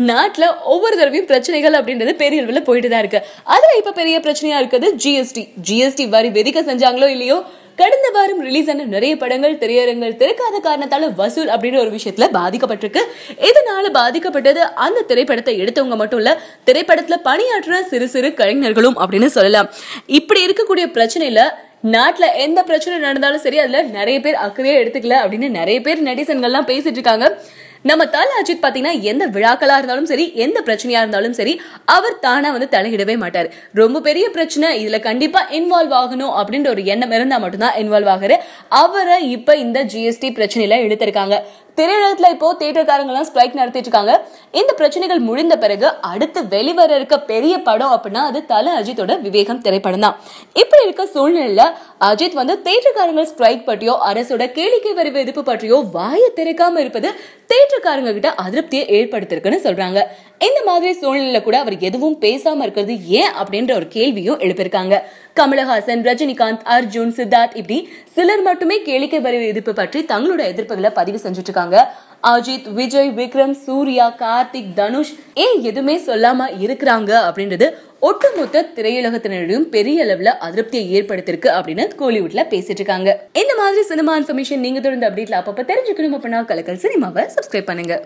நாட்டில் ஒவ்வொரு தடவையும் பிரச்சனைகள் அப்படின்றது பெரிய அளவில் போயிட்டு தான் இருக்கு. அதுல இப்ப பெரிய பிரச்சனையா இருக்குது ஜிஎஸ்டி ஜிஎஸ்டி வரி வெதிக்க செஞ்சாங்களோ இல்லையோ கடந்த வாரம் ரிலீஸ் ஆன நிறைய படங்கள் திரையரங்கள் திறக்காத காரணத்தால வசூல் அப்படின்ற ஒரு விஷயத்துல பாதிக்கப்பட்டிருக்கு. இதனால பாதிக்கப்பட்டது அந்த திரைப்படத்தை எடுத்தவங்க மட்டும் இல்ல திரைப்படத்துல பணியாற்றுற சிறு சிறு கலைஞர்களும் அப்படின்னு சொல்லலாம். இப்படி இருக்கக்கூடிய பிரச்சனையில நாட்டுல எந்த பிரச்சனை நடந்தாலும் சரி அதுல நிறைய பேர் அக்கறையே எடுத்துக்கல அப்படின்னு நிறைய பேர் நெட்டிசன்கள்லாம் பேசிட்டு இருக்காங்க. நம்ம தல அஜித் பாத்தீங்கன்னா எந்த விழாக்களா இருந்தாலும் சரி எந்த பிரச்சனையா இருந்தாலும் சரி அவர் தானா வந்து தலையிடவே மாட்டார். ரொம்ப பெரிய பிரச்சனை இதுல கண்டிப்பா இன்வால்வ் ஆகணும் அப்படின்ற ஒரு எண்ணம் இருந்தா மட்டும்தான் இன்வால்வ் ஆகுற அவரை இப்ப இந்த ஜிஎஸ்டி பிரச்சனையில எடுத்திருக்காங்க திரையுலகத்துல இப்போ தேட்டர்காரங்க எல்லாம் ஸ்ட்ரைக் நடத்திட்டு இருக்காங்க இந்த பிரச்சனைகள் முடிந்த பிறகு அடுத்து வெளிவர இருக்க பெரிய படம் அப்படின்னா அது தல அஜித்தோட விவேகம் திரைப்படம் தான். இப்படி இருக்க சூழ்நிலையில அஜித் வந்து தேட்டர்காரங்க ஸ்ட்ரைக் பற்றியோ அரசோட கேளிக்கை வரி எதிர்ப்பு பற்றியோ வாயை திறக்காம இருப்பது தேட்டர்காரங்க கிட்ட அதிருப்தியை ஏற்படுத்திருக்குன்னு சொல்றாங்க. இந்த மாதிரி சூழ்நிலையில கூட அவர் எதுவும் பேசாம இருக்கிறது ஏன் அப்படின்ற ஒரு கேள்வியும் எழுப்பியிருக்காங்க. கமலஹாசன் ரஜினிகாந்த் அர்ஜுன் சித்தார்த் இப்படி சிலர் மட்டுமே கேளிக்கை வரி எதிர்ப்பு பற்றி தங்களோட எதிர்ப்புகளை பதிவு செஞ்சுட்டு இருக்காங்க. அஜித் விஜய் விக்ரம் சூர்யா கார்த்திக் தனுஷ் ஏன் எதுவுமே சொல்லாம இருக்கிறாங்க அப்படின்றது ஒட்டுமொத்த திரையுலகத்தினரிடம் பெரிய அளவுல அதிருப்தியை ஏற்படுத்திருக்கு அப்படின்னு கோலிவுட்ல பேசிட்டு இருக்காங்க. இந்த மாதிரி சினிமா இன்ஃபர்மேஷன் நீங்க தொடர்ந்து அப்டேட்ல அப்பப்ப தெரிஞ்சுக்கணும் அப்படின்னா கலக்கல் சினிமாவை சப்ஸ்கிரைப் பண்ணுங்க.